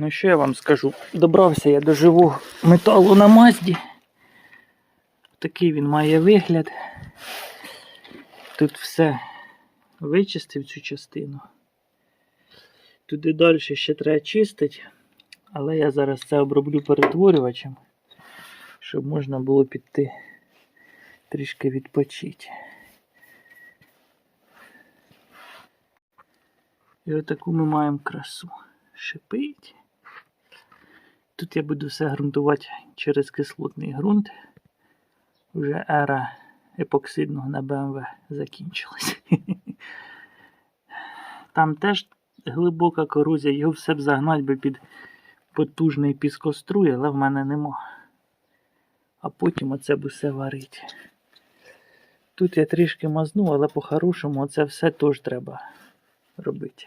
Ну що я вам скажу? Добрався я до живого металу на Мазді. Такий він має вигляд. Тут все вичистив цю частину. Туди далі ще треба чистити, але я зараз це оброблю перетворювачем, щоб можна було піти трішки відпочити. І отаку ми маємо красу. Шипить. Тут я буду все ґрунтувати через кислотний ґрунт. Вже ера епоксидного на БМВ закінчилась. Там теж глибока корозія, його все б загнати би під потужний піскоструй, але в мене нема. А потім оце б усе варить. Тут я трішки мазну, але по-хорошому це все теж треба робити.